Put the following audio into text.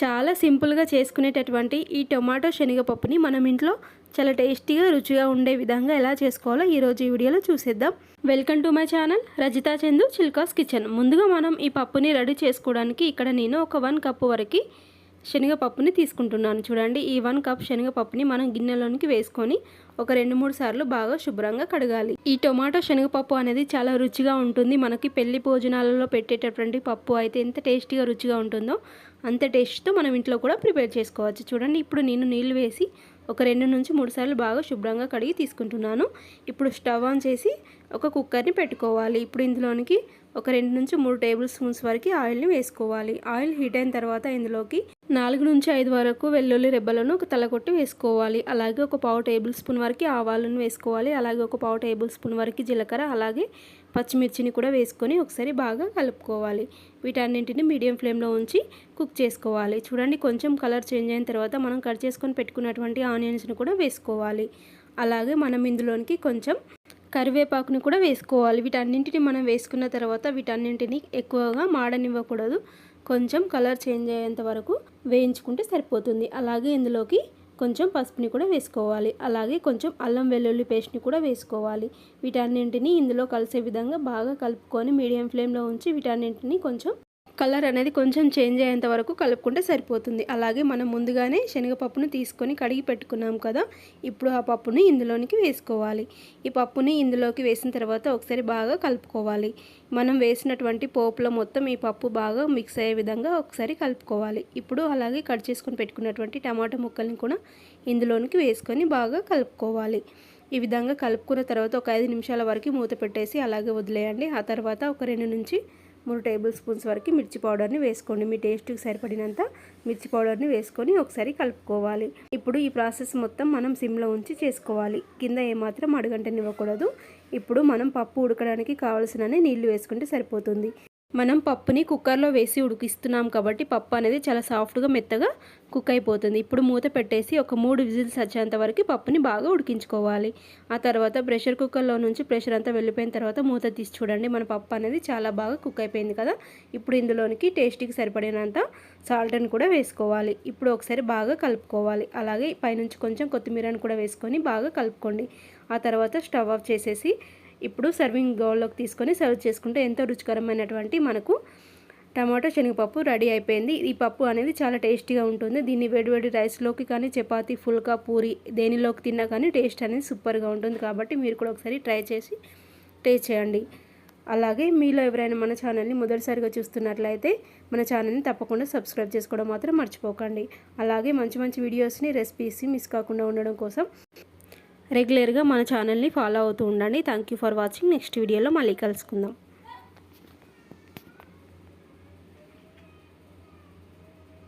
చాలా సింపుల్గా చేసుకునేటటువంటి ఈ టొమాటో శనగపప్పుని మనం ఇంట్లో చాలా టేస్టీగా రుచిగా ఉండే విధంగా ఎలా చేసుకోవాలో ఈరోజు ఈ వీడియోలో చూసేద్దాం. Welcome to my channel Rajitha Chandu Chilka's kitchen. ముందుగా మనం ఈ పప్పుని రెడీ చేసుకోవడానికి ఇక్కడ నేను ఒక వన్ కప్పు వరకు శనగపప్పుని తీసుకుంటున్నాను. చూడండి ఈ వన్ కప్ శనగపప్పుని మనం గిన్నెలోనికి వేసుకొని ఒక రెండు మూడు సార్లు బాగా శుభ్రంగా కడగాలి. ఈ టొమాటో శనగపప్పు అనేది చాలా రుచిగా ఉంటుంది. మనకి పెళ్ళి భోజనాలలో పెట్టేటటువంటి పప్పు అయితే ఎంత టేస్టీగా రుచిగా ఉంటుందో అంత టేస్ట్తో మనం ఇంట్లో కూడా ప్రిపేర్ చేసుకోవచ్చు. చూడండి ఇప్పుడు నేను నీళ్ళు వేసి ఒక రెండు నుంచి మూడు సార్లు బాగా శుభ్రంగా కడిగి తీసుకుంటున్నాను. ఇప్పుడు స్టవ్ ఆన్ చేసి ఒక కుక్కర్ని పెట్టుకోవాలి. ఇప్పుడు ఇందులోనికి ఒక రెండు నుంచి మూడు టేబుల్ స్పూన్స్ వరకు ఆయిల్ని వేసుకోవాలి. ఆయిల్ హీట్ అయిన తర్వాత ఇందులోకి నాలుగు నుంచి ఐదు వరకు వెల్లుల్లి రెబ్బలను ఒక తలకొట్టి వేసుకోవాలి. అలాగే ఒక పావు టేబుల్ స్పూన్ వరకు ఆవాలను వేసుకోవాలి. అలాగే ఒక పావు టేబుల్ స్పూన్ వరకు జీలకర్ర. అలాగే పచ్చిమిర్చిని కూడా వేసుకొని ఒకసారి బాగా కలుపుకోవాలి. వీటన్నింటిని మీడియం ఫ్లేమ్లో ఉంచి కుక్ చేసుకోవాలి. చూడండి కొంచెం కలర్ చేంజ్ అయిన తర్వాత మనం కట్ చేసుకొని పెట్టుకున్నటువంటి ఆనియన్స్ని కూడా వేసుకోవాలి. అలాగే మనం ఇందులోనికి కొంచెం కరివేపాకుని కూడా వేసుకోవాలి. వీటన్నింటిని మనం వేసుకున్న తర్వాత వీటన్నింటిని ఎక్కువగా మాడనివ్వకూడదు. కొంచెం కలర్ చేంజ్ అయ్యేంత వరకు వేయించుకుంటే సరిపోతుంది. అలాగే ఇందులోకి కొంచెం పసుపుని కూడా వేసుకోవాలి. అలాగే కొంచెం అల్లం వెల్లుల్లి పేస్ట్ని కూడా వేసుకోవాలి. వీటన్నింటిని ఇందులో కలిసే విధంగా బాగా కలుపుకొని మీడియం ఫ్లేమ్లో ఉంచి వీటన్నింటినీ కొంచెం కలర్ అనేది కొంచెం చేంజ్ అయ్యేంత వరకు కలుపుకుంటే సరిపోతుంది. అలాగే మనం ముందుగానే శనగపప్పును తీసుకొని కడిగి పెట్టుకున్నాం కదా ఇప్పుడు ఆ పప్పుని ఇందులోనికి వేసుకోవాలి. ఈ పప్పుని ఇందులోకి వేసిన తర్వాత ఒకసారి బాగా కలుపుకోవాలి. మనం వేసినటువంటి పోపులో మొత్తం ఈ పప్పు బాగా మిక్స్ అయ్యే విధంగా ఒకసారి కలుపుకోవాలి. ఇప్పుడు అలాగే కట్ చేసుకొని పెట్టుకున్నటువంటి టమాటా ముక్కల్ని కూడా ఇందులోనికి వేసుకొని బాగా కలుపుకోవాలి. ఈ విధంగా కలుపుకున్న తర్వాత ఒక ఐదు నిమిషాల వరకు మూత పెట్టేసి అలాగే వదిలేయండి. ఆ తర్వాత ఒక రెండు నుంచి మూడు టేబుల్ స్పూన్స్ వరకు మిర్చి పౌడర్ని వేసుకోండి. మీ టేస్ట్కి సరిపడినంత మిర్చి పౌడర్ని వేసుకొని ఒకసారి కలుపుకోవాలి. ఇప్పుడు ఈ ప్రాసెస్ మొత్తం మనం సిమ్లో ఉంచి చేసుకోవాలి. కింద ఏమాత్రం అడుగంటనివ్వకూడదు. ఇప్పుడు మనం పప్పు ఉడకడానికి కావాల్సిన నీళ్ళు వేసుకుంటే సరిపోతుంది. మనం పప్పుని కుక్కర్లో వేసి ఉడికిస్తున్నాం కాబట్టి పప్పు అనేది చాలా సాఫ్ట్గా మెత్తగా కుక్ అయిపోతుంది. ఇప్పుడు మూత పెట్టేసి ఒక మూడు విజిల్స్ వచ్చేంత వరకు పప్పుని బాగా ఉడికించుకోవాలి. ఆ తర్వాత ప్రెషర్ కుక్కర్లో నుంచి ప్రెషర్ అంతా వెళ్ళిపోయిన తర్వాత మూత తీసి చూడండి. మన పప్పు అనేది చాలా బాగా కుక్ అయిపోయింది కదా. ఇప్పుడు ఇందులోనికి టేస్ట్కి సరిపడినంత సాల్ట్ని కూడా వేసుకోవాలి. ఇప్పుడు ఒకసారి బాగా కలుపుకోవాలి. అలాగే పైనుంచి కొంచెం కొత్తిమీరని కూడా వేసుకొని బాగా కలుపుకోండి. ఆ తర్వాత స్టవ్ ఆఫ్ చేసేసి ఇప్పుడు సర్వింగ్ బౌల్లోకి తీసుకొని సర్వ్ చేసుకుంటే ఎంతో రుచికరమైనటువంటి మనకు టమాటో శనగపప్పు రెడీ అయిపోయింది. ఈ పప్పు అనేది చాలా టేస్టీగా ఉంటుంది. దీన్ని వేడివేడి రైస్లోకి కానీ చపాతీ ఫుల్కా పూరి దేనిలోకి తిన్నా కానీ టేస్ట్ అనేది సూపర్గా ఉంటుంది. కాబట్టి మీరు కూడా ఒకసారి ట్రై చేసి టేస్ట్ చేయండి. అలాగే మీలో ఎవరైనా మన ఛానల్ని మొదటిసారిగా చూస్తున్నట్లయితే మన ఛానల్ని తప్పకుండా సబ్స్క్రైబ్ చేసుకోవడం మాత్రం మర్చిపోకండి. అలాగే మంచి మంచి వీడియోస్ని రెసిపీస్ మిస్ కాకుండా ఉండడం కోసం రెగ్యులర్గా మన ఛానల్ని ఫాలో అవుతూ ఉండండి. Thank you for watching. Next వీడియోలో మళ్ళీ కలుసుకుందాం.